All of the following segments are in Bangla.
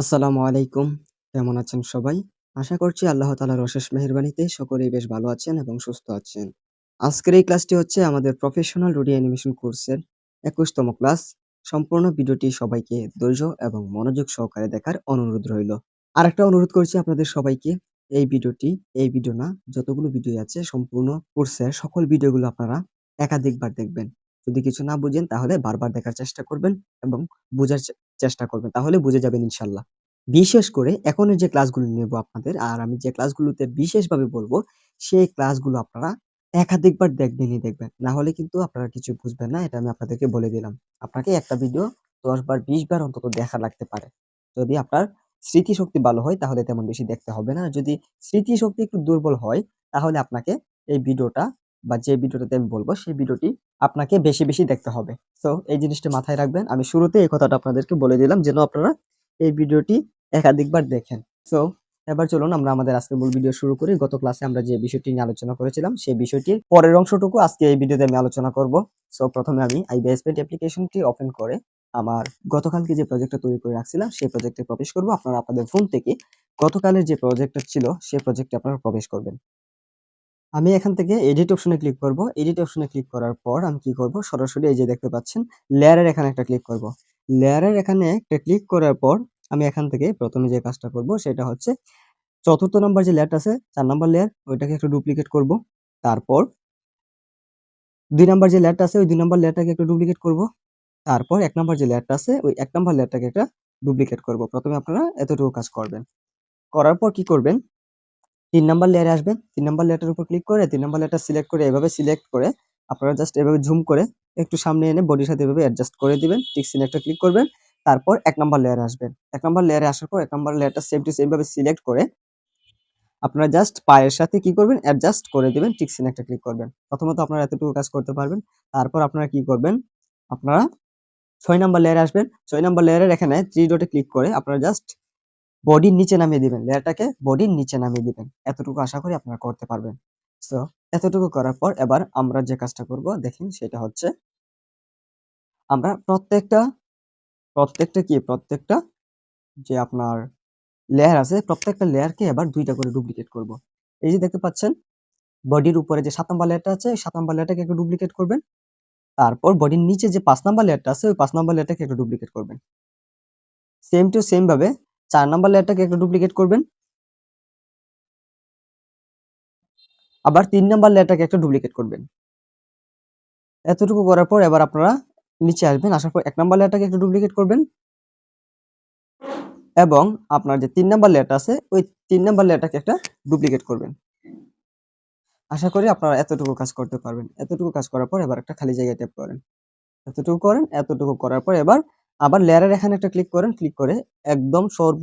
আসসালামু আলাইকুম। কেমন আছেন সবাই? আশা করছি আল্লাহ তাআলার অশেষ মেহেরবানিতে সকলেই বেশ ভালো আছেন এবং সুস্থ আছেন। আজকের এই ক্লাসটি হচ্ছে আমাদের প্রফেশনাল রুডি অ্যানিমেশন কোর্সের ২১ তম ক্লাস। সম্পূর্ণ ভিডিওটি সবাইকে ধৈর্য এবং মনোযোগ সহকারে দেখার অনুরোধ রইল। আরেকটা অনুরোধ করছি আপনাদের সবাইকে, এই ভিডিওটি, এই ভিডিও না যতগুলো ভিডিও আছে সম্পূর্ণ কোর্সের সকল ভিডিওগুলো আপনারা একাধিকবার দেখবেন। যদি কিছু না বুঝেন তাহলে বারবার দেখার চেষ্টা করবেন এবং বুঝার চেষ্টা করবেন। তাহলে বুঝে যাবেন ইনশাআল্লাহ। বিশেষ করে এখনের যে ক্লাসগুলো নেব আপনাদের, আর আমি যে ক্লাসগুলোতে বিশেষভাবে বলব, সেই ক্লাসগুলো আপনারা একাধিকবার দেখবেনই দেখবেন। না হলে কিন্তু আপনারা কিছু বুঝবেন না। এটা আমি আপনাদেরকে বলে দিলাম। আপনাকে একটা ভিডিও ১০ বার ২০ বার অন্তত দেখা লাগতে পারে। যদি আপনার স্মৃতিশক্তি ভালো হয়, তাহলে তেমন বেশি দেখতে হবে না। যদি স্মৃতিশক্তি একটু দুর্বল হয়, তাহলে আপনাকে এই ভিডিওটা বা যে ভিডিওটাতে আমি বলব সেই ভিডিওটি আপনাকে বেশি, বেশি দেখতে হবে। সো এই জিনিসটা মাথায় রাখবেন। আমি শুরুতে এই কথাটা আপনাদেরকে বলে দিলাম যেন আপনারা এই ভিডিওটি একাধিকবার দেখেন। সো এবার চলুন আমরা আমাদের আজকের মূল ভিডিও শুরু করি। গত ক্লাসে আমরা যে বিষয়টি নিয়ে আলোচনা করেছিলাম সেই বিষয়টির পরের অংশটুকু আজকে এই ভিডিওতে আমি আলোচনা করব। সো প্রথমে আমি IBS Paint অ্যাপ্লিকেশনটি ওপেন করে আমার গতকালকে যে প্রজেক্টটা তৈরি করে রাখছিলাম সেই প্রজেক্টে প্রবেশ করব। আপনারা আপনাদের ফোন থেকে গতকালের যে প্রজেক্টটা ছিল সেই প্রজেক্টে আপনারা প্রবেশ করবেন। আমি এখান থেকে এডিট অপশনে ক্লিক করব। এডিট অপশনে ক্লিক করার পর আমি কি করব সরাসরি এই যে দেখতে পাচ্ছেন লেয়ারের এখানে একটা ক্লিক করব। লেয়ারের এখানে একটা ক্লিক করার পর আমি এখান থেকে প্রথমে যে কাজটা করব সেটা হচ্ছে, চতুর্থ নাম্বার যে লেয়ারটা আছে, চার নাম্বার লেয়ার ওইটাকে একটু ডুপ্লিকেট করব। তারপর দুই নাম্বার যে লেয়ারটা আছে, ওই দুই নাম্বার লেয়ারটাকে একটু ডুপ্লিকেট করব। তারপর এক নাম্বার যে লেয়ারটা আছে, ওই এক নাম্বার লেয়ারটাকে একটা ডুপ্লিকেট করব। প্রথমে আপনারা এতটুকু কাজ করবেন। করার পর কি করবেন ৩ নাম্বার লেয়ারে আসবেন। তিন নাম্বার লেয়ারটার উপর ক্লিক করে, তিন নাম্বার লেয়ারটা সিলেক্ট করে এভাবে সিলেক্ট করে আপনারা জাস্ট এভাবে ঝুম করে একটু সামনে এনে বডির সাথে এভাবে অ্যাডজাস্ট করে দিবেন। ঠিক একটা ক্লিক করবেন। তারপর এক নাম্বার লেয়ারে আসবেন। এক নাম্বার লেয়ারে আসার পর এক নাম্বার লেয়ারটা সেম টু সেম ভাবে সিলেক্ট করে আপনারা জাস্ট পায়ের সাথে কি করবেন অ্যাডজাস্ট করে দিবেন। ঠিক একটা ক্লিক করবেন। প্রথমত আপনারা এতটুকু কাজ করতে পারবেন। তারপর আপনারা কি করবেন আপনারা ছয় নাম্বার লেয়ারে আসবেন। ছয় নাম্বার লেয়ারের এখানে থ্রি ডটে ক্লিক করে আপনারা জাস্ট বডির নিচে নামিয়ে দিবেন। লেয়ারটাকে বডির নিচে নামিয়ে দিবেন। এতটুকু আশা করি আপনারা করতে পারবেন। সো এতটুকু করার পর এবার আমরা যে কাজটা করব দেখেন সেটা হচ্ছে আমরা প্রত্যেকটা, প্রত্যেকটা কি প্রত্যেকটা যে আপনার লেয়ার আছে প্রত্যেকটা লেয়ারকে এবার দুইটা করে ডুপ্লিকেট করব। এই যে দেখতে পাচ্ছেন বডির উপরে যে ৭ নাম্বার লেয়ারটা আছে ৭ নাম্বার লেয়ারটাকে একটু ডুপ্লিকেট করবেন। তারপর বডির নিচে যে পাঁচ নাম্বার লেয়ারটা আছে ওই পাঁচ নাম্বার লেয়ারটাকে একটু ডুপ্লিকেট করবেন। সেম টু সেম ভাবে ৪ নাম্বার লেয়ারটাকে একটু ডুপ্লিকেট করবেন। আবার তিন নাম্বার লেয়ারটাকে একটা ডুপ্লিকেট করবেন। এতটুকু করার পর এবার আপনারা নিচে আসবেন। আসার পর এক নাম্বার লেয়ারটাকে একটু ডুপ্লিকেট করবেন। এবং আপনার যে তিন নাম্বার লেয়ারটা আছে ওই তিন নাম্বার লেয়ারটাকে একটা ডুপ্লিকেট করবেন। আশা করি আপনারা এতটুকু কাজ করতে পারবেন। এতটুকু কাজ করার পর এবার একটা খালি জায়গায় ট্যাপ করেন। এতটুকু করেন, এতটুকু করার পর এবার আবার লেয়ারের এখানে একটা ক্লিক করেন। ক্লিক করে একদম সর্ব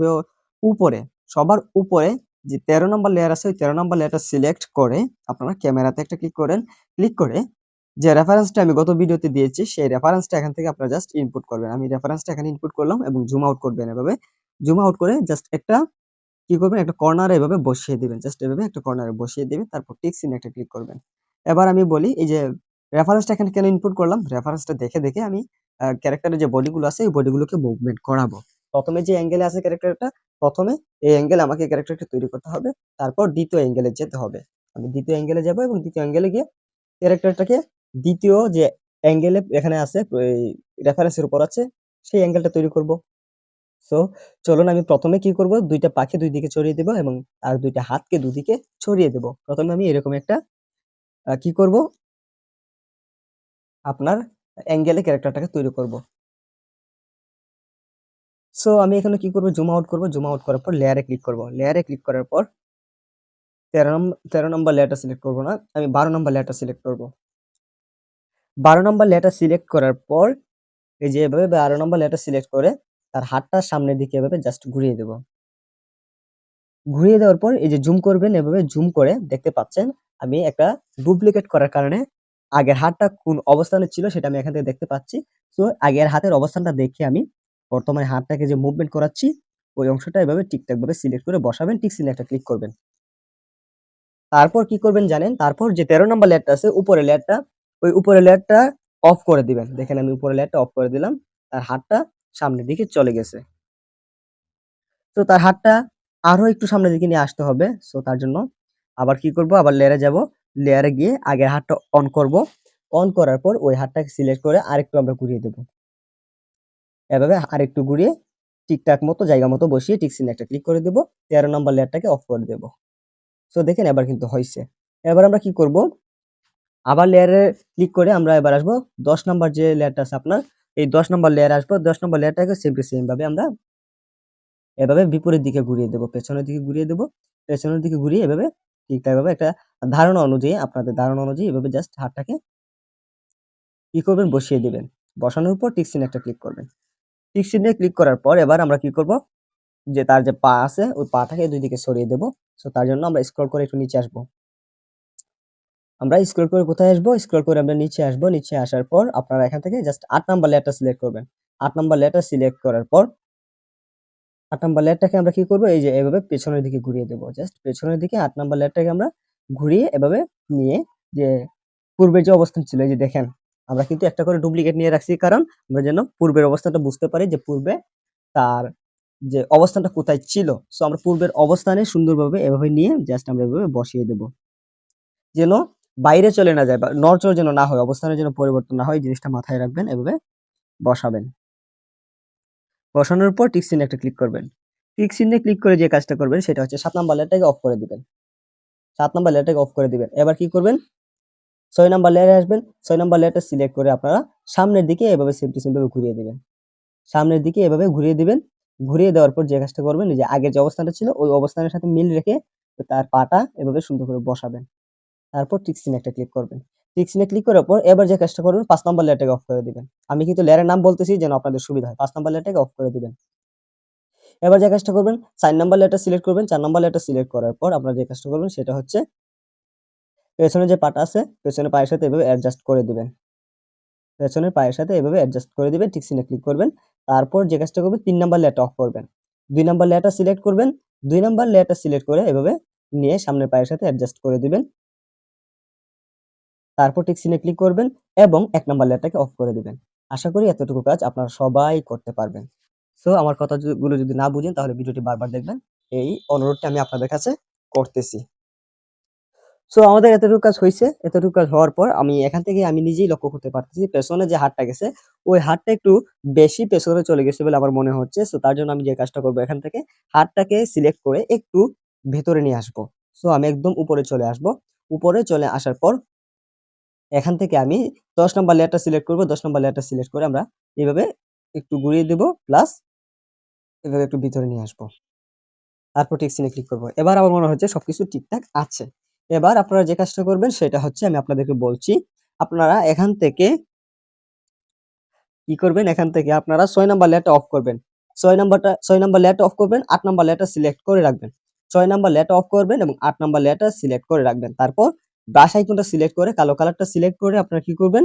উপরে সবার উপরে যে ১৩ নাম্বার লেয়ার আছে ওই ১৩ নাম্বার লেয়ারটা সিলেক্ট করে আপনারা ক্যামেরাতে একটা ক্লিক করেন। ক্লিক করে যে রেফারেন্সটা আমি গত ভিডিওতে দিয়েছি সেই রেফারেন্সটা এখান থেকে আপনারা জাস্ট ইনপুট করবেন। আমি রেফারেন্সটা এখানে ইনপুট করলাম এবং জুম আউট করবেন এভাবে। জুম আউট করে জাস্ট একটা কি করবেন একটা কর্নারে এভাবে বসিয়ে দিবেন। জাস্ট এভাবে একটা কর্নারে বসিয়ে দিবেন। তারপর টিক চিহ্নে একটা ক্লিক করবেন। এবার আমি বলি এই যে রেফারেন্সটা এখানে কেন ইনপুট করলাম? রেফারেন্সটা দেখে, দেখে আমি ক্যারেক্টারের যে বডিগুলো আছে, এই বডিগুলোকে মুভমেন্ট করাবো। প্রথমে যে অ্যাঙ্গেলে আছে ক্যারেক্টারটা প্রথমে এই অ্যাঙ্গেল আমাকে ক্যারেক্টারটা তৈরি করতে হবে। তারপর দ্বিতীয় অ্যাঙ্গেলে যেতে হবে। আমি দ্বিতীয় অ্যাঙ্গেলে যাব এবং দ্বিতীয় অ্যাঙ্গেলে গিয়ে ক্যারেক্টারটাকে দ্বিতীয় যে অ্যাঙ্গেলে এখানে আছে রেফারেন্সের উপর আছে, সেই অ্যাঙ্গেলটা তৈরি করব। সো চলুন আমি প্রথমে কি করব, দুইটা পাখি দুই দিকে ছড়িয়ে দেব এবং আর ২ টা হাতকে দুদিকে ছড়িয়ে দেব। প্রথমে আমি এরকম একটা কি করব, আপনার অ্যাঙ্গেলে ক্যারেক্টারটাকে তৈরি করব। সো আমি এখানে কি করব জুম আউট করব। জুম আউট করার পর লেয়ারে ক্লিক করব। লেয়ারে ক্লিক করার পর ১৩ নম্বর ১৩ নাম্বার লেয়ারটা সিলেক্ট করব না। আমি ১২ নাম্বার লেয়ারটা সিলেক্ট করব। ১২ নাম্বার লেয়ারটা সিলেক্ট করার পর এই যে এভাবে ১২ নম্বর লেয়ারটা সিলেক্ট করে তার হাতটা সামনের দিকে এভাবে জাস্ট ঘুরিয়ে দেব। ঘুরিয়ে দেওয়ার পর এই যে জুম করবেন, এভাবে জুম করে দেখতে পাচ্ছেন, আমি একটা ডুপ্লিকেট করার কারণে আগের হাতটা কোন অবস্থানে ছিল সেটা আমি এখান থেকে দেখতে পাচ্ছি। সো আগের হাতের অবস্থানটা দেখে আমি বর্তমানে হাতটাকে যে মুভমেন্ট করাচ্ছি, ওই অংশটা এভাবে ঠিকঠাক ভাবে সিলেক্ট করে বসাবেন। চিহ্নে একটা ক্লিক করবেন। তারপর কি করবেন জানেন? তারপর যে ১৩ নম্বর লেয়ারটা আছে, উপরের লেয়ারটা ওই উপরের লেয়ারটা অফ করে দিবেন। দেখেন আমি উপরের লেয়ারটা অফ করে দিলাম। তার হাতটা সামনের দিকে চলে গেছে। তো তার হাতটা আরও একটু সামনের দিকে নিয়ে আসতে হবে সো তার জন্য আবার কি করব আবার লেয়ারে যাব লেয়ারে গিয়ে আগের হাতটা অন করব। অন করার পর ওই হাতটাকে সিলেক্ট করে আরেকটু আমরা ঘুরিয়ে দেব। এভাবে আরেকটু ঘুরিয়ে ঠিকঠাক মতো, জায়গা মতো বসিয়ে চিহ্নে একটা ক্লিক করে দেব। তেরো নম্বর লেয়ারটাকে অফ করে দেব। সো দেখেন এবার কিন্তু হয়েছে। এবার আমরা কি করব? আবার লেয়ারে ক্লিক করে আমরা এবার আসব দশ নম্বর যে লেয়ারটা আছে আপনার, এই দশ নম্বর লেয়ার আসব, দশ নম্বর লেয়ারটাকে সেম টু সেম ভাবে আমরা এভাবে বিপরীত দিকে ঘুরিয়ে দেবো, পেছনের দিকে ঘুরিয়ে দেবো, পেছনের দিকে ঘুরিয়ে এভাবে ঠিকঠাকভাবে একটা ধারণা অনুযায়ী, আপনাদের ধারণা অনুযায়ী এভাবে জাস্ট হাতটাকে কি করবেন? বসিয়ে দিবেন। বসানোর পর টিক চিহ্নে একটা ক্লিক করবেন। টিক চিহ্নে ক্লিক করার পর এবার আমরা কি করব? যে তার যে পা আছে, ওই পাটাকে দুই দিকে সরিয়ে দেবো। সো তার জন্য আমরা স্ক্রল করে একটু নিচে আসব। আমরা স্ক্রল করে কোথায় আসব? স্ক্রল করে আমরা নিচে আসব। নিচে আসার পর আপনারা এখান থেকে জাস্ট আট নাম্বার লেটার সিলেক্ট করবেন। আট নাম্বার লেটার সিলেক্ট করার পর আট নাম্বার লেয়ারটাকে আমরা কি করব? এই যে এভাবে পেছনের দিকে ঘুরিয়ে দেবো। জাস্ট পেছনের দিকে আট নাম্বার লেয়ারটাকে আমরা ঘুরিয়ে এভাবে নিয়ে যে পূর্বের যে অবস্থান ছিল, এই যে দেখেন, আমরা কিন্তু একটা করে ডুপ্লিকেট নিয়ে রাখছি। কারণ আমরা যেন পূর্বের অবস্থানটা বুঝতে পারি যে পূর্বে তার যে অবস্থানটা কোথায় ছিল। সো আমরা পূর্বের অবস্থানে সুন্দরভাবে এভাবে নিয়ে জাস্ট আমরা এভাবে বসিয়ে দেব। যেন বাইরে চলে না যায় বা নড়চড় যেন না হয় অবস্থানের যেন পরিবর্তন না হয় জিনিসটা মাথায় রাখবেন, এভাবে বসাবেন। বসানোর পর টিক চিহ্নে একটা ক্লিক করবেন। টিক চিহ্নে ক্লিক করে যে কাজটা করবেন সেটা হচ্ছে সাত নাম্বার লেয়ারটাকে অফ করে দিবেন। সাত নাম্বার লেয়ারটাকে অফ করে দিবেন। এবার কি করবেন? ছয় নাম্বার লেয়ারে আসবেন। ছয় নাম্বার লেয়ারটা সিলেক্ট করে আপনারা সামনের দিকে এভাবে সেম টু সেম ভাবে ঘুরিয়ে দিবেন। সামনের দিকে এভাবে ঘুরিয়ে দিবেন। ঘুরিয়ে দেওয়ার পর যে কাজটা করবেন যে আগের যে অবস্থানটা ছিল, ওই অবস্থানের সাথে মিল রেখে তার পাটা এভাবে সুন্দর করে বসাবেন। তারপর টিক চিহ্নে একটা ক্লিক করবেন। টিক চিহ্নে ক্লিক করার পর এবার যে কাজটা করবেন, পাঁচ নম্বর লেয়ারটাকে অফ করে দিবেন। আমি কিন্তু লেয়ারের নাম বলতেছি যেন আপনাদের সুবিধা হয়। পাঁচ নম্বর লেয়ারটাকে অফ করে দিবেন। এবার যে কাজটা করবেন, চার নম্বর লেয়ারটা সিলেক্ট করবেন। চার নম্বর লেয়ারটা সিলেক্ট করার পর আপনারা যে কাজটা করবেন, সেটা হচ্ছে পেছনে যে পাটা আছে, পেছনের পায়ের সাথে এভাবে অ্যাডজাস্ট করে দিবেন। পেছনের পায়ের সাথে এভাবে অ্যাডজাস্ট করে দিবেন চিহ্নে ক্লিক করবেন। তারপর যে কাজটা করবেন, তিন নাম্বার লেয়ারটা অফ করবেন। দুই নম্বর লেয়ারটা সিলেক্ট করবেন। দুই নম্বর লেয়ারটা সিলেক্ট করে এভাবে নিয়ে সামনের পায়ের সাথে অ্যাডজাস্ট করে দিবেন। তারপর ঠিক চিহ্নে ক্লিক করবেন এবং এক নম্বর লেয়ারটাকে অফ করে দিবেন। আশা করি এতটুকু কাজ আপনারা সবাই করতে পারবেন। সো আমার কথাগুলো যদি না বুঝেন, তাহলে ভিডিওটি বারবার দেখবেন। এই অনুরোধটা আমি আপনাদের কাছে করতেছি। সো আমাদের এতটুকু কাজ হয়েছে। এতটুকু কাজ হওয়ার পর আমি এখান থেকে আমি নিজেই লক্ষ্য করতে পারতেছি, পেছনে যে হাতটা গেছে, ওই হাতটা একটু বেশি পেছনে চলে গেছে বলে আমার মনে হচ্ছে। সো তার জন্য আমি যে কাজটা করব এখান থেকে হাতটাকে সিলেক্ট করে একটু ভেতরে নিয়ে আসব। সো আমি একদম উপরে চলে আসব। উপরে চলে আসার পর এখান থেকে আমি দশ নম্বর লেয়ারটা সিলেক্ট করব। দশ নম্বর লেয়ারটা সিলেক্ট করে আমরা এইভাবে একটু ঘুরিয়ে দেব প্লাস এভাবে একটু ভিতরে নিয়ে আসব। তারপর টিক সিনে ক্লিক করব। এবার আমার মনে হচ্ছে সবকিছু ঠিকঠাক আছে। এবার আপনারা যে কাজটা করবেন সেটা হচ্ছে আমি আপনাদেরকে বলছি, আপনারা এখান থেকে কি করবেন? এখান থেকে আপনারা ছয় নাম্বার লেয়ারটা অফ করবেন। ছয় নাম্বারটা, ছয় নাম্বার লেয়ারটা অফ করবেন, আট নাম্বার লেয়ারটা সিলেক্ট করে রাখবেন। ছয় নাম্বার লেয়ারটা অফ করবেন এবং আট নাম্বার লেয়ারটা সিলেক্ট করে রাখবেন। তারপর ব্রাশ আইকনটা সিলেক্ট করে, কালো কালারটা সিলেক্ট করে আপনারা কি করবেন?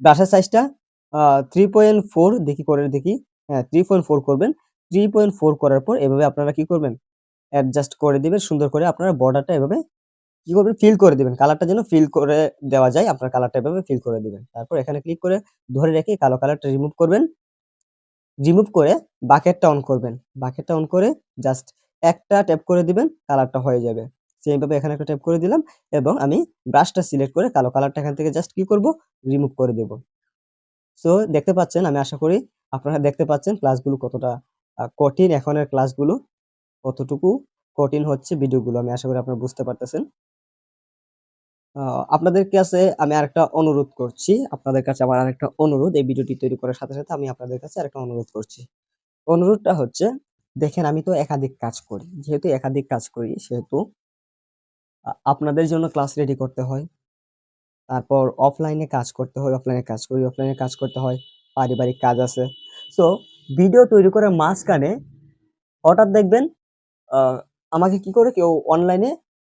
ব্রাশের সাইজটা থ্রি পয়েন্ট ফোর দেখি করে দেখি হ্যাঁ থ্রি পয়েন্ট ফোর করবেন। থ্রি পয়েন্ট ফোর করার পর এভাবে আপনারা কি করবেন? অ্যাডজাস্ট করে দেবেন, সুন্দর করে আপনারা বর্ডারটা এভাবে কি করবেন? ফিল করে দিবেন। কালারটা যেন ফিল করে দেওয়া যায়, আপনার কালারটা এভাবে ফিল করে দেবেন। তারপর এখানে ক্লিক করে ধরে রেখে কালো কালারটা রিমুভ করবেন। রিমুভ করে বাকেটটা অন করবেন। বাকেটটা অন করে জাস্ট একটা ট্যাপ করে দিবেন কালারটা হয়ে যাবে। সেইভাবে এখানে একটা ট্যাপ করে দিলাম এবং আমি ব্রাশটা সিলেক্ট করে কালো কালারটা এখান থেকে জাস্ট কি করব? রিমুভ করে দেব। সো দেখতে পাচ্ছেন, আমি আশা করি আপনারা দেখতে পাচ্ছেন ক্লাসগুলো কতটা কঠিন। এখনের ক্লাসগুলো কতটুকু কঠিন হচ্ছে ভিডিওগুলো, আমি আশা করি আপনারা বুঝতে পারতেছেন। আপনাদের কাছে আমি আরেকটা অনুরোধ করছি। আপনাদের কাছে আমার আরেকটা অনুরোধ, এই ভিডিওটি তৈরি করার সাথে সাথে আমি আপনাদের কাছে আরেকটা অনুরোধ করছি। অনুরোধটা হচ্ছে, দেখেন আমি তো একাধিক কাজ করি। যেহেতু একাধিক কাজ করি, সেহেতু আপনাদের জন্য ক্লাস রেডি করতে হয়। তারপর অফলাইনে কাজ করতে হয় অফলাইনে কাজ করি অফলাইনে কাজ করতে হয়, পারিবারিক কাজ আছে। সো ভিডিও তৈরি করার মাঝখানে হঠাৎ দেখবেন আমাকে কি করে কেউ অনলাইনে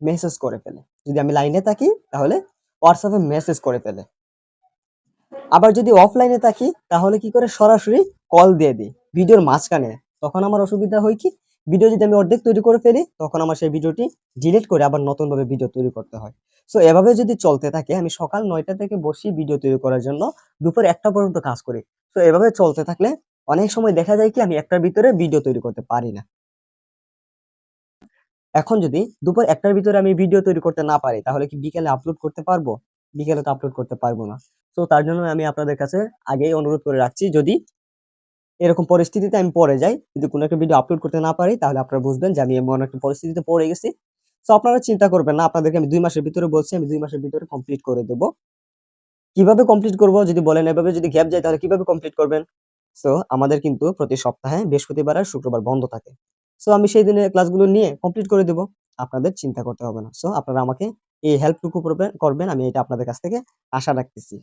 মেসেজ করে ফেলে। যদি আমি লাইনে থাকি, তাহলে হোয়াটসঅ্যাপে মেসেজ করে ফেলে। আবার যদি অফলাইনে থাকি, তাহলে কি করে সরাসরি কল দিয়ে দিই। ভিডিওর মাঝখানে। তখন আমার অসুবিধা হয় কি? ভিডিও যদি আমি অর্ধেক তৈরি করে ফেলি, তখন আমার সেই ভিডিওটি ডিলিট করে আবার নতুনভাবে ভিডিও তৈরি করতে হয়। সো এভাবে যদি চলতে থাকে, আমি সকাল নয়টা থেকে বসি ভিডিও তৈরি করার জন্য, দুপুর একটা পর্যন্ত কাজ করি। সো এভাবে চলতে থাকলে অনেক সময় দেখা যায় কি, আমি একটার ভিতরে ভিডিও তৈরি করতে পারি না। এখন যদি দুপুর একটার ভিতরে আমি ভিডিও তৈরি করতে না পারি, তাহলে কি বিকেলে আপলোড করতে পারব? বিকেলে তো আপলোড করতে পারব না। তো তার জন্য আমি আপনাদের কাছে আগেই অনুরোধ করে রাখছি, যদি এরকম পরিস্থিতিতে আমি পড়ে যাই। যদি কোনো একটা ভিডিও আপলোড করতে না পারি, তাহলে আপনারা বুঝবেন যে আমি এমন একটা পরিস্থিতিতে পড়ে গেছি। তো আপনারা চিন্তা করবেন না, আপনাদেরকে আমি দুই মাসের ভিতরে বলছি, আমি দুই মাসের ভিতরে কমপ্লিট করে দেব। কীভাবে কমপ্লিট করব? যদি বলেন এভাবে যদি গ্যাপ যায়, তাহলে কীভাবে কমপ্লিট করবেন? সো আমাদের কিন্তু প্রতি সপ্তাহে বৃহস্পতিবার আর শুক্রবার বন্ধ থাকে। সো আমি সেই দিনে ক্লাসগুলো নিয়ে কমপ্লিট করে দেব। আপনাদের চিন্তা করতে হবে না। সো আপনারা আমাকে এই হেল্পটুকু করবেন, আমি এটা আপনাদের কাছ থেকে আশা রাখতেছি।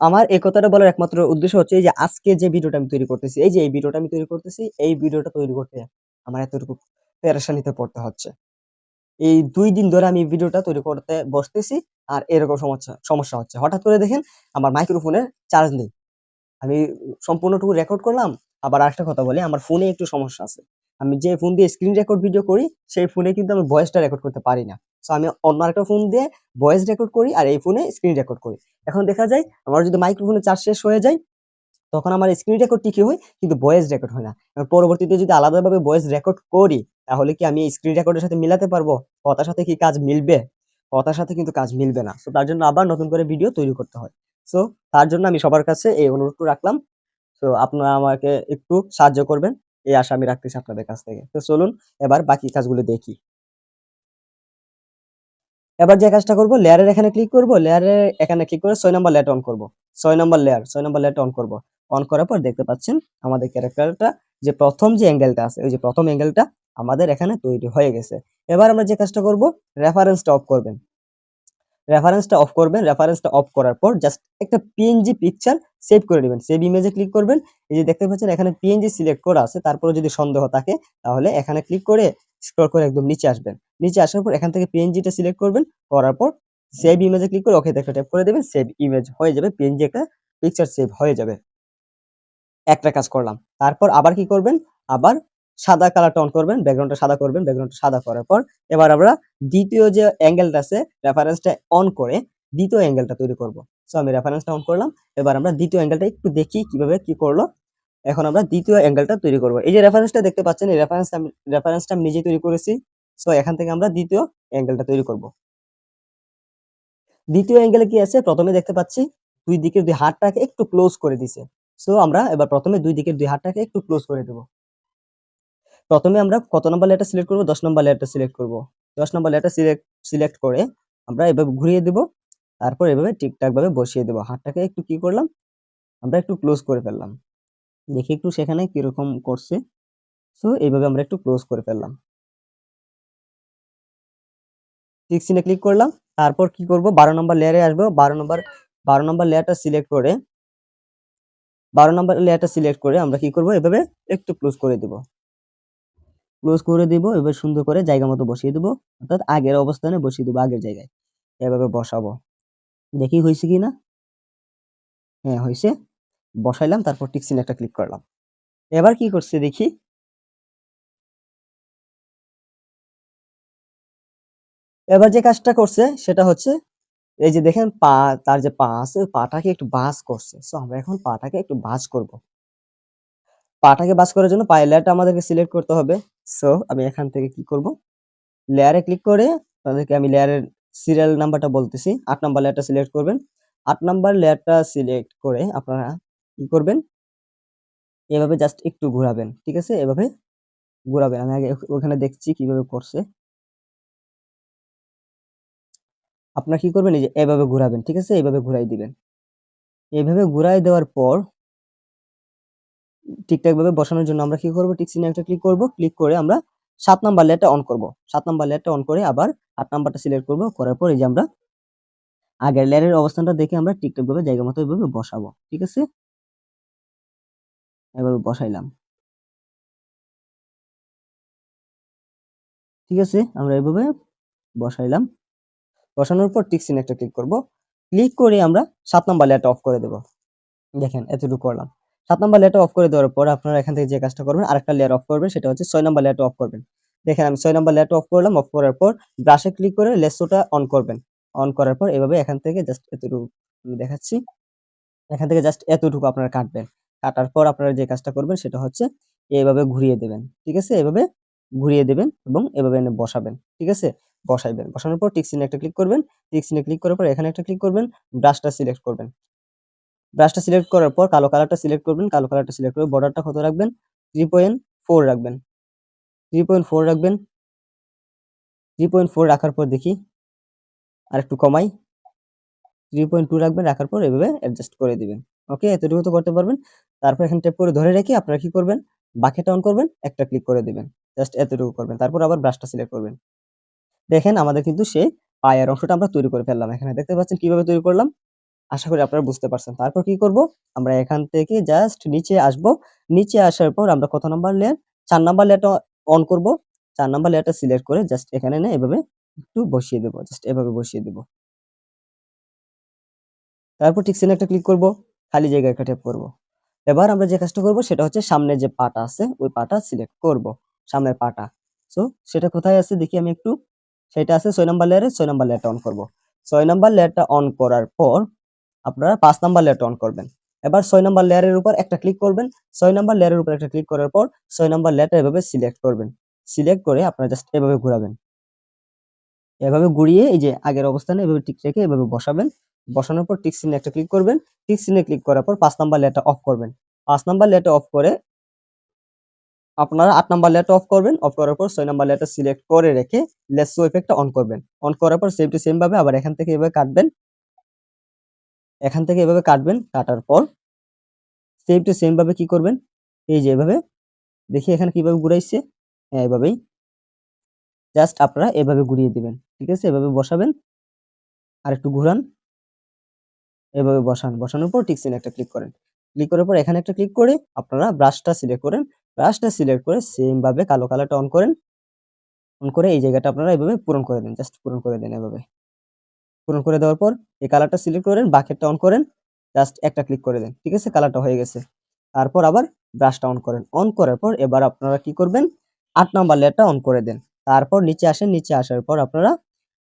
আমার এই কথাটা বলার একমাত্র উদ্দেশ্য হচ্ছে এই যে আজকে যে ভিডিওটা আমি তৈরি করতেছি, এই যে এই ভিডিওটা আমি তৈরি করতেছি, এই ভিডিওটা তৈরি করতে আমার এতটুকু পেরেশানিতে পড়তে হচ্ছে। এই দুই দিন ধরে আমি ভিডিওটা তৈরি করতে বসতেছি আর এরকম সমস্যা সমস্যা হচ্ছে। হঠাৎ করে দেখেন আমার মাইক্রোফোনের চার্জ নেই। আমি সম্পূর্ণটুকু রেকর্ড করলাম, আবার আরেকটা কথা বলি, আমার ফোনে একটু সমস্যা আছে। আমি যে ফোন দিয়ে স্ক্রিন রেকর্ড ভিডিও করি, সেই ফোনে কিন্তু আমি ভয়েসটা রেকর্ড করতে পারি না। সো আমি অন্য একটা ফোন দিয়ে ভয়েস রেকর্ড করি আর এই ফোনে স্ক্রিন রেকর্ড করি। এখন দেখা যায়, আমার যদি মাইক্রোফোনে চার্জ শেষ হয়ে যায়, তখন আমার স্ক্রিন রেকর্ড ঠিকই হয়, কিন্তু ভয়েস রেকর্ড হয় না। পরবর্তীতে যদি আলাদাভাবে ভয়েস রেকর্ড করি, তাহলে কি আমি স্ক্রিন রেকর্ডের সাথে মিলাতে পারব? কথার সাথে কি কাজ মিলবে? কথার সাথে কিন্তু কাজ মিলবে না। সো তার জন্য আবার নতুন করে ভিডিও তৈরি করতে হয়। সো তার জন্য আমি সবার কাছে এই অনুরোধটু রাখলাম। তো আপনারা আমাকে একটু সাহায্য করবেন। এই আশা আমি রাখতেছি আপনাদের কাছ থেকে। তো চলুন এবার বাকি কাজগুলো দেখি। এবার যে কাজটা করব লেয়ারের এখানে ক্লিক করব লেয়ারের এখানে ক্লিক করে ছয় নম্বর লেয়ার অন করব। ছয় নম্বর লেয়ার ছয় নম্বর লেয়ারটা অন করব। অন করার পর দেখতে পাচ্ছেন আমাদের ক্যারেক্টারটা যে প্রথম যে অ্যাঙ্গেলটা আছে, ওই যে প্রথম অ্যাঙ্গেলটা আমাদের এখানে তৈরি হয়ে গেছে। এবার আমরা যে কাজটা করব রেফারেন্সটা অফ করবেন। রেফারেন্সটা অফ করবেন রেফারেন্সটা অফ করার পর জাস্ট একটা পিএনজি পিকচার সেভ করে নেবেন। সেভ ইমেজে ক্লিক করবেন। এই যে দেখতে পাচ্ছেন, এখানে পিএনজি সিলেক্ট করা আছে। তারপরে যদি সন্দেহ থাকে, তাহলে এখানে ক্লিক করে স্ক্রল করে একদম নিচে আসবেন। নিচে আসার পর এখান থেকে পিএনজিটা সিলেক্ট করবেন। করার পর সেভ ইমেজে ক্লিক করে ওকে একটা ট্যাপ করে দেবেন। সেভ ইমেজ হয়ে যাবে। পিএনজি একটা পিকচার সেভ হয়ে যাবে। একটা কাজ করলাম। তারপর আবার কি করবেন? আবার সাদা কালারটা অন করবেন। ব্যাকগ্রাউন্ডটা সাদা করবেন। ব্যাকগ্রাউন্ডটা সাদা করার পর এবার আমরা দ্বিতীয় যে অ্যাঙ্গেলটা আছে রেফারেন্সটা অন করে দ্বিতীয় অ্যাঙ্গেলটা তৈরি করব। সো আমি রেফারেন্সটা অন করলাম। এবার আমরা দ্বিতীয় অ্যাঙ্গেলটা একটু দেখি কীভাবে কি করল। এখন আমরা দ্বিতীয় অ্যাঙ্গেলটা তৈরি করব। এই যে রেফারেন্সটা দেখতে পাচ্ছেন, এই রেফারেন্সটা আমি রেফারেন্সটা আমি নিজে তৈরি করেছি। সো এখান থেকে আমরা দ্বিতীয় অ্যাঙ্গেলটা তৈরি করব। দ্বিতীয় অ্যাঙ্গেলে কি আছে? প্রথমে দেখতে পাচ্ছি, দুই দিকের দুই হাতটাকে একটু ক্লোজ করে দিছে। সো আমরা এবার প্রথমে দুই দিকের দুই হাতটাকে একটু ক্লোজ করে দেব। প্রথমে আমরা কত নম্বর লেয়ারটা সিলেক্ট করব? দশ নম্বর লেয়ারটা সিলেক্ট করব। দশ নম্বর লেয়ারটা সিলেক্ট সিলেক্ট করে আমরা এভাবে ঘুরিয়ে দেব। তারপর এভাবে ঠিকঠাক ভাবে বসিয়ে দেবো। হাতটাকে একটু কি করলাম? আমরা একটু ক্লোজ করে ফেললাম। দেখি একটু সেখানে কীরকম করছে। সো এইভাবে আমরা একটু ক্লোজ করে ফেললাম। ঠিক সিনে ক্লিক করলাম। তারপর কি করব? বারো নম্বর লেয়ারে আসব। বারো নম্বর বারো নম্বর লেয়ারটা সিলেক্ট করে, বারো নম্বর লেয়ারটা সিলেক্ট করে আমরা কি করব? এভাবে একটু ক্লোজ করে দেব। ক্লোজ করে দিব এবার সুন্দর করে জায়গা মতো বসিয়ে দেবো। অর্থাৎ আগের অবস্থানে বসিয়ে দেবো, আগের জায়গায়। এভাবে বসাবো। দেখি হয়েছে কি না? হ্যাঁ হয়েছে। বসাইলাম, তারপর টিকসিন একটা ক্লিক করলাম। এবার কি করছে দেখি? এবার যে কাজটা করছে, সেটা হচ্ছে, এই যে দেখেন পা, তার যে পা আছে, পাটাকে একটু বাস করছে। সো আমরা এখন পাটাকে একটু বাস করব। পাটাকে বাস করার জন্য পায়ের লেয়ারটা আমাদেরকে সিলেক্ট করতে হবে। সো আমি এখান থেকে কি করব? লেয়ারে ক্লিক করে, তাদেরকে আমি লেয়ারের সিরিয়াল নাম্বারটা বলতেছি। আট নাম্বার লেয়ারটা সিলেক্ট করবেন। আট নাম্বার লেয়ারটা সিলেক্ট করে আপনারা কি করবেন? এভাবে জাস্ট একটু ঘোরাবেন, ঠিক আছে? এভাবে ঘোরাবেন। আমি আগে ওখানে দেখছি কীভাবে করছে। আপনারা কি করবেন? এই যে এভাবে ঘোরাবেন, ঠিক আছে? এইভাবে ঘুরাই দিবেন। এইভাবে ঘুরাই দেওয়ার পর ঠিকঠাকভাবে বসানোর জন্য আমরা কি করব? টিক চিহ্নে একটা ক্লিক করব। ক্লিক করে আমরা সাত নাম্বার লেয়ারটা অন করব। সাত নাম্বার লেয়ারটা অন করে আবার আট নাম্বারটা সিলেক্ট করব, করার পর এই যে আমরা আগের লেয়ারের অবস্থানটা দেখে আমরা ঠিকঠাক ভাবে জায়গা মতো এইভাবে বসাবো, ঠিক আছে? এভাবে বসাইলাম। ঠিক আছে, আমরা এভাবে বসাইলাম। বসানোর পর টিক চিহ্নে একটা ক্লিক করব। ক্লিক করে আমরা সাত নাম্বার লেয়ারটা অফ করে দেব। দেখেন, এতটুকু করলাম। সাত নম্বর লেয়ারটা অফ করে দেওয়ার পর আপনারা এখান থেকে যে কাজটা করবেন, আরেকটা লেয়ার অফ করবেন, সেটা হচ্ছে ছয় নম্বর লেয়ারটা অফ করবেন। দেখেন আমি ছয় নম্বর লেয়ারটা অফ করলাম অফ করার পর ব্রাশে ক্লিক করে লেসোটা অন করবেন। অন করার পর এভাবে এখান থেকে জাস্ট এতটুকু আমি দেখাচ্ছি। এখান থেকে জাস্ট এতটুকু আপনারা কাটবেন। কাটার পর আপনারা যে কাজটা করবেন, সেটা হচ্ছে এইভাবে ঘুরিয়ে দেবেন, ঠিক আছে? এভাবে ঘুরিয়ে দেবেন এবং এভাবে এনে বসাবেন, ঠিক আছে? বসাইবেন। বসানোর পর টিক চিহ্নে একটা ক্লিক করবেন। টিক চিহ্নে ক্লিক করার পর এখানে একটা ক্লিক করবেন ব্রাশটা সিলেক্ট করবেন। ব্রাশটা সিলেক্ট করার পর কালো কালারটা সিলেক্ট করবেন, কালো কালারটা সিলেক্ট করে বর্ডারটা কত রাখবেন? থ্রি পয়েন্ট ফোর রাখবেন। থ্রি পয়েন্ট ফোর রাখবেন। থ্রি পয়েন্ট ফোর রাখার পর দেখি আর একটু কমাই। থ্রি পয়েন্ট টু রাখবেন, রাখার পর এভাবে অ্যাডজাস্ট করে দিবেন। ওকে এতটুকু তো করতে পারবেন। তারপর এখানে ট্যাপ করে ধরে রেখে আপনারা কি করবেন? বাকিটা অন করবেন, একটা ক্লিক করে দিবেন। জাস্ট এতটুকু করবেন। তারপর আবার ব্রাশটা সিলেক্ট করবেন। দেখেন আমাদের কিন্তু সেই পায়ের অংশটা আমরা তৈরি করে ফেললাম। এখানে দেখতে পাচ্ছেন কীভাবে তৈরি করলাম? আশা করি আপনারা বুঝতে পারছেন। তারপর কি করব? আমরা এখান থেকে জাস্ট নিচে আসব। নিচে আসার পর আমরা কত নাম্বার লেয়ার চার নাম্বার লেয়ারটা অন করব। চার নাম্বার লেয়ারটা সিলেক্ট করে জাস্ট এখানে এনে এভাবে একটু বসিয়ে দেবো। জাস্ট এভাবে বসিয়ে দেবো। তারপর ঠিক সিনে একটা ক্লিক করব। খালি জায়গায় একটা ট্যাপ করব। এবার আমরা যে কাজটা করব সেটা হচ্ছে সামনে যে পাটা আছে, ওই পাটা সিলেক্ট করব। সামনের পাটা। সো সেটা কোথায় আছে দেখি আমি একটু। সেটা আছে ছয় নাম্বার লেয়ারে ছয় নাম্বার লেয়ারটা অন করব। ছয় নাম্বার লেয়ারটা অন করার পর আপনারা পাঁচ নাম্বার লেয়ারটা অন করবেন। এবার ছয় নাম্বার লেয়ারের উপর একটা ক্লিক করবেন। ছয় নাম্বার লেয়ারের উপর একটা ক্লিক করার পর ছয় নাম্বার লেয়ারটা এভাবে সিলেক্ট করবেন। সিলেক্ট করে আপনারা জাস্ট এভাবে ঘুরাবেন। এভাবে ঘুরিয়ে এই যে আগের অবস্থানে এভাবে টিক রেখে এভাবে বসাবেন। বসানোর পর টিক সিনে একটা ক্লিক করবেন। টিক সিনে ক্লিক করার পর পাঁচ নাম্বার লেয়ারটা অফ করবেন। পাঁচ নাম্বার লেয়ারটা অফ করে আপনারা আট নাম্বার লেয়ারটা অফ করবেন। অফ করার পর ছয় নাম্বার লেয়ারটা সিলেক্ট করে রেখে লেসো ইফেক্টটা অন করবেন। অন করার পর সেম টু সেম ভাবে আবার এখান থেকে এভাবে কাটবেন। এখান থেকে এভাবে কাটবেন, কাটার পর সেম টু সেম ভাবে কি করবেন? এই যে এভাবে, দেখি এখানে কীভাবে ঘুরাইছে? হ্যাঁ এভাবেই। জাস্ট আপনারা এভাবে ঘুরিয়ে দিবেন, ঠিক আছে? এভাবে বসাবেন আর একটু ঘুরান। এভাবে বসান, বসানোর পর টিক একটা ক্লিক করেন। ক্লিক করার পর এখানে একটা ক্লিক করে আপনারা ব্রাশটা সিলেক্ট করেন। ব্রাশটা সিলেক্ট করে সেম ভাবে কালো কালারটা অন করেন। অন করে এই জায়গাটা আপনারা এভাবে পূরণ করে দেন জাস্ট পূরণ করে দেন এভাবে। পূরণ করে দেওয়ার পর এই কালারটা সিলেক্ট করেন বাকেটটা অন করেন জাস্ট একটা ক্লিক করে দেন ঠিক আছে? কালারটা হয়ে গেছে। তারপর আবার ব্রাশটা অন করেন। অন করার পর এবার আপনারা কি করবেন? আট নাম্বার লেয়ারটা অন করে দেন। তারপর নিচে আসেন নিচে আসার পর আপনারা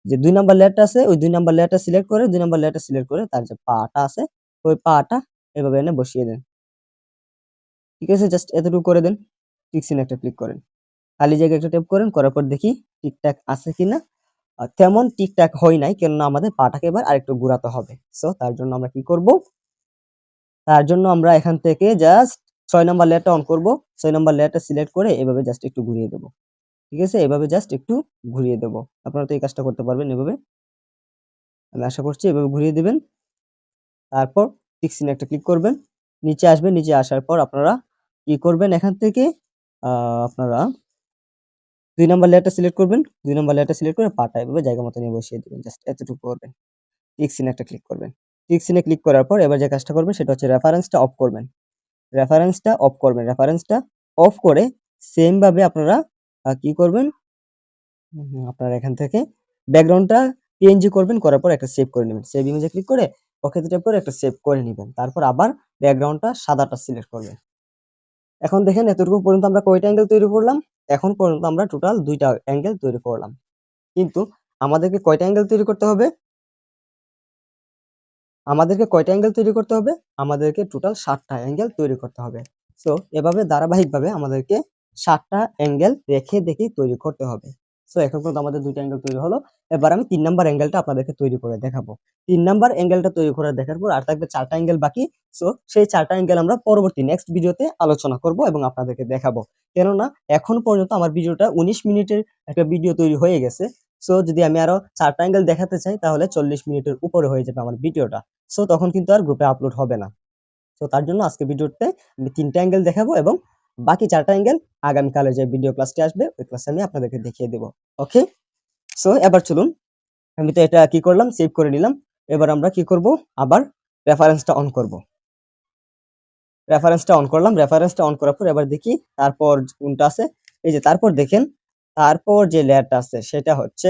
যে দুই নাম্বার লেয়ারটা আছে ওই দুই নাম্বার লেয়ারটা সিলেক্ট করে দুই নাম্বার লেয়ারটা সিলেক্ট করে তার যে পাটা আছে ওই পাটা এভাবে এনে বসিয়ে দেন। ঠিক আছে? জাস্ট এতটুকু করে দেন। টিক সিনে একটা ক্লিক করেন। খালি জায়গায় একটা ট্যাপ করেন করার পর দেখি ঠিকঠাক আছে কিনা। আহ, তেমন ঠিকঠাক হয় নাই, কেননা আমাদের পাটাকে এবার আরেকটু ঘুরাতে হবে। সো তার জন্য আমরা কি করব? তার জন্য আমরা এখান থেকে জাস্ট ছয় নম্বর লেয়ারটা অন করব। ছয় নম্বর লেয়ারটা সিলেক্ট করে এভাবে জাস্ট একটু ঘুরিয়ে দেবো। ঠিক আছে? এভাবে জাস্ট একটু ঘুরিয়ে দেবো। আপনারা তো এই কাজটা করতে পারবেন এভাবে। আমি আশা করছি এভাবে ঘুরিয়ে দেবেন। তারপর টিক সিনে একটা ক্লিক করবেন। নিচে আসবেন নিচে আসার পর আপনারা কি করবেন? এখান থেকে আপনারা দুই নাম্বার লেয়ারটা সিলেক্ট করবেন, দুই নাম্বার লেয়ারটা সিলেক্ট করে পাটা এভাবে জায়গা মতো নিয়ে বসিয়ে দিবেন জাস্ট এতটুকু করবেন। টিক সিনে একটা ক্লিক করবেন। টিক সিনে ক্লিক করার পর এবার যে কাজটা করবেন সেটা হচ্ছে রেফারেন্সটা অফ করবেন। রেফারেন্সটা অফ করবেন রেফারেন্সটা অফ করে সেম ভাবে আপনারা কি করবেন? আপনারা এখান থেকে ব্যাকগ্রাউন্ডটা পিএনজি করবেন, করার পর একটা সেভ করে নেবেন। সেভ ইমেজে ক্লিক করে ওকে ট্যাপ করে একটা সেভ করে নেবেন। তারপর আবার ব্যাকগ্রাউন্ডটা সাদাটা সিলেক্ট করবেন। এখন দেখেন এতটুকু পর্যন্ত আমরা কয়টা অ্যাঙ্গেল তৈরি করলাম? এখন পর্যন্ত আমরা টোটাল দুইটা অ্যাঙ্গেল তৈরি করলাম। কিন্তু আমাদেরকে কয়টা অ্যাঙ্গেল তৈরি করতে হবে? আমাদেরকে কয়টা অ্যাঙ্গেল তৈরি করতে হবে? আমাদেরকে টোটাল ষাটটা অ্যাঙ্গেল তৈরি করতে হবে। সো এভাবে ধারাবাহিকভাবে আমাদেরকে ষাটটা অ্যাঙ্গেল রেখে দেখে তৈরি করতে হবে। সো এখন পর্যন্ত আমাদের দুইটা অ্যাঙ্গেল তৈরি হলো। এবার আমি তিন নাম্বার অ্যাঙ্গেলটা আপনাদেরকে তৈরি করে দেখাবো। তিন নাম্বার অ্যাঙ্গেলটা তৈরি করে দেখার পর আর থাকবে চারটা অ্যাঙ্গেল বাকি। সো সেই চারটা অ্যাঙ্গেল আমরা পরবর্তী নেক্সট ভিডিওতে আলোচনা করব এবং আপনাদেরকে দেখাবো। কেননা, এখন পর্যন্ত আমার ভিডিওটা উনিশ মিনিটের একটা ভিডিও তৈরি হয়ে গেছে। সো যদি আমি আরও চারটা অ্যাঙ্গেল দেখাতে চাই, তাহলে চল্লিশ মিনিটের উপরে হয়ে যাবে আমার ভিডিওটা সো তখন কিন্তু আর গ্রুপে আপলোড হবে না। তো তার জন্য আজকে ভিডিওতে আমি তিনটা অ্যাঙ্গেল দেখাবো এবং বাকি চারটা অ্যাঙ্গেল আগামীকালে যে ভিডিও ক্লাসটি আসবে, ওই ক্লাসে আমি আপনাদেরকে দেখিয়ে দেবো। ওকে সো এবার চলুন। আমি তো এটা কি করলাম? সেভ করে নিলাম। এবার আমরা কি করব? আবার রেফারেন্সটা অন করব। রেফারেন্সটা অন করলাম। রেফারেন্সটা অন করার পর এবার দেখি তারপর কোনটা আছে। এই যে তারপর দেখেন, তারপর যে লেয়ারটা আছে, সেটা হচ্ছে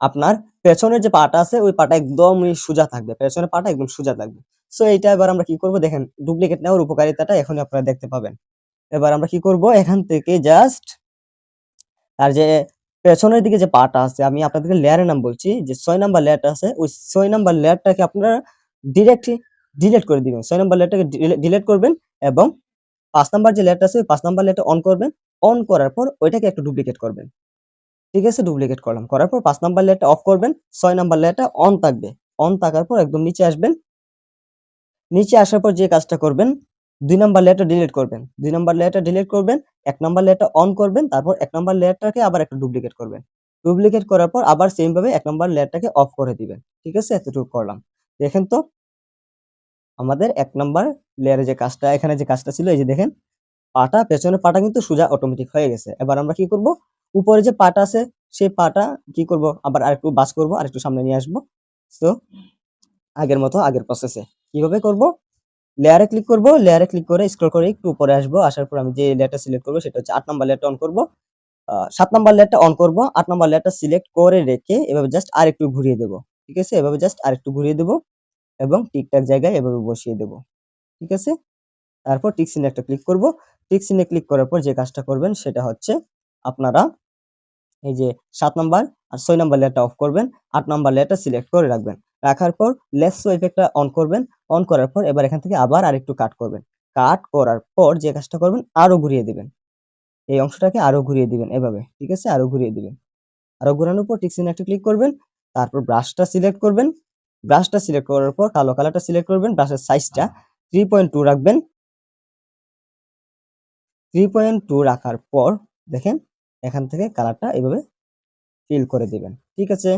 আপনার পেছনের যে পাটা আছে, ওই পাটা একদমই সোজা থাকবে। পেছনের পাটা একদম সোজা থাকবে। সো এইটা এবার আমরা কি করব? দেখেন ডুপ্লিকেট নেওয়ার উপকারিতাটা এখনই আপনারা দেখতে পাবেন। এবার আমরা কি করব? এখান থেকে জাস্ট আর যে পেছনের দিকে যে পাটা আছে, আমি আপনাদেরকে লেয়ারের নাম বলছি, যে ছয় নাম্বার লেয়ারটা আছে, ওই ছয় নাম্বার লেয়ারটাকে আপনারা ডিরেক্টলি ডিলিট করে দিবেন। ছয় নাম্বার লেয়ারটাকে ডিলিট করবেন এবং পাঁচ নাম্বার যে লেয়ারটা আছে পাঁচ নাম্বার লেয়ারটা অন করবেন। অন করার পর ওইটাকে একটু ডুপ্লিকেট করবেন। ঠিক আছে? ডুপ্লিকেট করলাম। করার পর পাঁচ নাম্বার লেয়ারটা অফ করবেন। ছয় নাম্বার লেয়ারটা অন থাকবে। অন থাকার পর একদম নিচে আসবেন। নিচে আসার পর যে কাজটা করবেন দুই নাম্বার লেয়ারটা ডিলিট করবেন। দুই নাম্বার লেয়ারটা ডিলিট করবেন, এক নাম্বার লেয়ারটা অন করবেন, তারপর এক নাম্বার লেয়ারটাকে আবার একটা ডুপ্লিকেট করবেন। ডুপ্লিকেট করার পর আবার সেম ভাবে এক নাম্বার লেয়ারটাকে অফ করে দিবেন। ঠিক আছে? এতটুকু করলাম। দেখেন তো, আমাদের এক নাম্বার লেয়ারে যে কাজটা, এখানে যে কাজটা ছিল, এই যে দেখেন, পাটা, পেছনের পাটা কিন্তু সোজা অটোমেটিক হয়ে গেছে। এবার আমরা কি করব? উপরে যে পাটা আছে, সেই পাটা কি করব? আবার আরেকটু বাস করব, আরেকটু সামনে নিয়ে আসব। তো, আগের মতো আগের প্রসেসে কীভাবে করব? লেয়ারে ক্লিক করব লেয়ারে ক্লিক করে স্ক্রল করে একটু উপরে আসব। আসার পর আমি যে লেয়ারটা সিলেক্ট করব, সেটা হচ্ছে আট নাম্বার লেয়ারটা অন করব। সাত নাম্বার লেয়ারটা অন করব। আট নাম্বার লেয়ারটা সিলেক্ট করে রেখে এভাবে জাস্ট আর একটু ঘুরিয়ে দেব। ঠিক আছে? এভাবে জাস্ট আর একটু ঘুরিয়ে দেব এবং ঠিকঠাক জায়গায় এভাবে বসিয়ে দেব। ঠিক আছে? তারপর টিক সিনে একটা ক্লিক করব। টিক সিনে ক্লিক করার পর যে কাজটা করবেন, সেটা হচ্ছে আপনারা এই যে সাত নাম্বার আর ছয় নাম্বার লেয়ারটা অফ করবেন। আট নাম্বার লেয়ারটা সিলেক্ট করে রাখবেন। রাখার পর লেসো ইফেক্টটা অন করবেন অন করার পর এবার এখান থেকে আবার আরেকটু কাট করবেন। কাট করার পর যে কাজটা করবেন আরও ঘুরিয়ে দিবেন। এই অংশটাকে আরও ঘুরিয়ে দিবেন এভাবে, ঠিক আছে? আরও ঘুরিয়ে দিবেন। আরও ঘোরানোর পর টিক সিনে একটা ক্লিক করবেন, তারপর ব্রাশটা সিলেক্ট করবেন। ব্রাশটা সিলেক্ট করার পর কালো কালারটা সিলেক্ট করবেন ব্রাশের সাইজটা থ্রি পয়েন্ট টু রাখবেন। থ্রি পয়েন্ট টু রাখার পর দেখেন, এখান থেকে কালারটা এভাবে ফিল করে দিবেন, ঠিক আছে?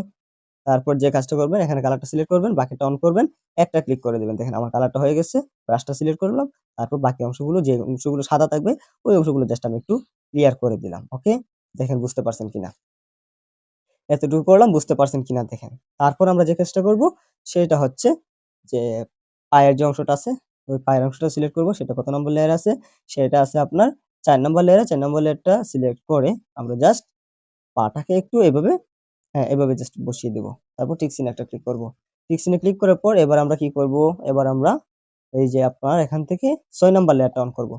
তারপর যে কাজটা করবেন, এখানে কালারটা সিলেক্ট করবেন, বাকিটা অন করবেন, একটা ক্লিক করে দেবেন। দেখেন আমার কালারটা হয়ে গেছে ব্রাশটা সিলেক্ট করলাম, তারপর বাকি অংশগুলো, যে অংশগুলো সাদা থাকবে, ওই অংশগুলো জাস্ট আমি একটু ক্লিয়ার করে দিলাম ওকে দেখেন বুঝতে পারছেন কিনা? এতটুকু করলাম, বুঝতে পারছেন কিনা দেখেন? তারপর আমরা যে কাজটা করব, সেটা হচ্ছে যে পায়ের যে অংশটা আছে, ওই পায়ের অংশটা সিলেক্ট করব, সেটা কত নম্বর লেয়ার আছে? সেটা আছে আপনার চার নম্বর লেয়ারে চার নম্বর লেয়ারটা সিলেক্ট করে আমরা জাস্ট পাটাকে একটু এভাবে হ্যাঁ এভাবে জাস্ট বসিয়ে দেব। তারপর টিকসিনে একটা ক্লিক করব। টিকসিনে ক্লিক করার পর এবার আমরা কি করব? এবার আমরা এই যে আপনার এখান থেকে ছয় নম্বর লেয়ারটা অন করব।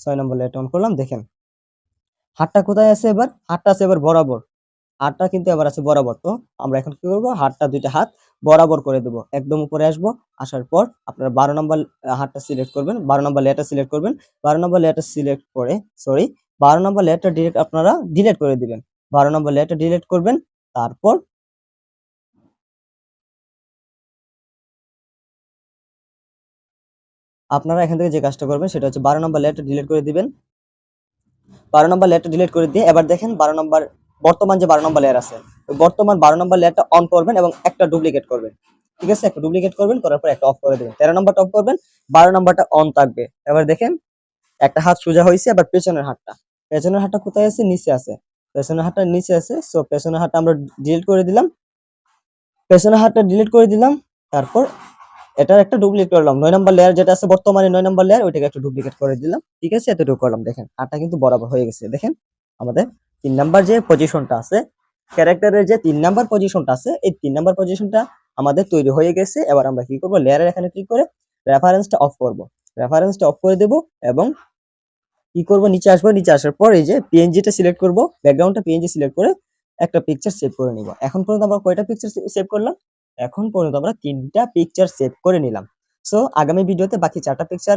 ছয় নম্বর লেয়ারটা অন করলাম, দেখেন। হাতটা কোথায় আছে এবার? হাতটা আছে এবার বরাবর। হাতটা কিন্তু এবার আছে বরাবর। তো আমরা এখন কি করব? হাতটা দুইটা হাত বরাবর করে দেব। একদম উপরে আসব, আসার পর আপনারা বারো নম্বর হাতটা সিলেক্ট করবেন। বারো নম্বর লেয়ারটা সিলেক্ট করবেন। বারো নম্বর লেয়ারটা সিলেক্ট করে সরি বারো নম্বর লেয়ারটা ডিরেক্ট আপনারা ডিলেট করে দিবেন। বারো নম্বর লেয়ারটা ডিলিট করবেন। তারপর আপনারা এখান থেকে যে কাজটা করবেন সেটা হচ্ছে বারো নম্বর লেয়ারটা ডিলিট করে দিবেন। বারো নম্বর লেয়ারটা ডিলিট করে দিয়ে এবার দেখেন বারো নম্বর, বর্তমান যে বারো নম্বর লেয়ার আছে বর্তমান বারো নম্বর লেয়ারটা অন করবেন এবং একটা ডুপ্লিকেট করবেন। ঠিক আছে? একটা ডুপ্লিকেট করবেন, করার পর একটা অফ করে দেবেন। তেরো নম্বরটা অফ করবেন, বারো নম্বরটা অন থাকবে। এবার দেখেন, একটা হাত সোজা হয়েছে, আবার পেছনের হাতটা। পেছনের হাতটা কোথায় আছে? নিচে আছে। পেছনের হাতটা নিচে আছে সো পেছনের হাতটা আমরা ডিলিট করে দিলাম। পেছনের হাতটা ডিলিট করে দিলাম, তারপর এটার একটা ডুপ্লিকেট করলাম। নয় নম্বর লেয়ার যেটা আছে বর্তমানে নয় নম্বর লেয়ার ওইটাকে একটা ডুপ্লিকেট করে দিলাম। ঠিক আছে? এতটুকু করলাম, দেখেন। হাতটা কিন্তু বরাবর হয়ে গেছে, দেখেন। আমাদের তিন নাম্বার যে পজিশনটা আছে ক্যারেক্টারের যে তিন নাম্বার পজিশনটা আছে, এই তিন নাম্বার পজিশনটা আমাদের তৈরি হয়ে গেছে। এবার আমরা কি করব? লেয়ারের এখানে ক্লিক করে রেফারেন্সটা অফ করব। রেফারেন্সটা অফ করে দেব এবং কি করব? নিচে আসব, নিচে আসার পর এই যে পিএনজিটা সিলেক্ট করব ব্যাকগ্রাউন্ডটা পিএনজি সিলেক্ট করে একটা পিকচার সেভ করে নিব। এখন পর্যন্ত আমরা কয়টা পিকচার সেভ করলাম? এখন পর্যন্ত আমরা তিনটা পিকচার সেভ করে নিলাম। সো আগামী ভিডিওতে বাকি চারটা পিকচার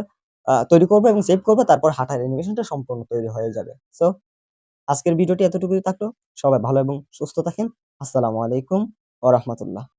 তৈরি করব এবং সেভ করব, তারপর হাঁটার অ্যানিমেশনটা সম্পূর্ণ তৈরি হয়ে যাবে। সো আজকের ভিডিওটি এতটুকুই থাকল। সবাই ভালো এবং সুস্থ থাকেন। আসসালামু আলাইকুম ওয়া রাহমাতুল্লাহ।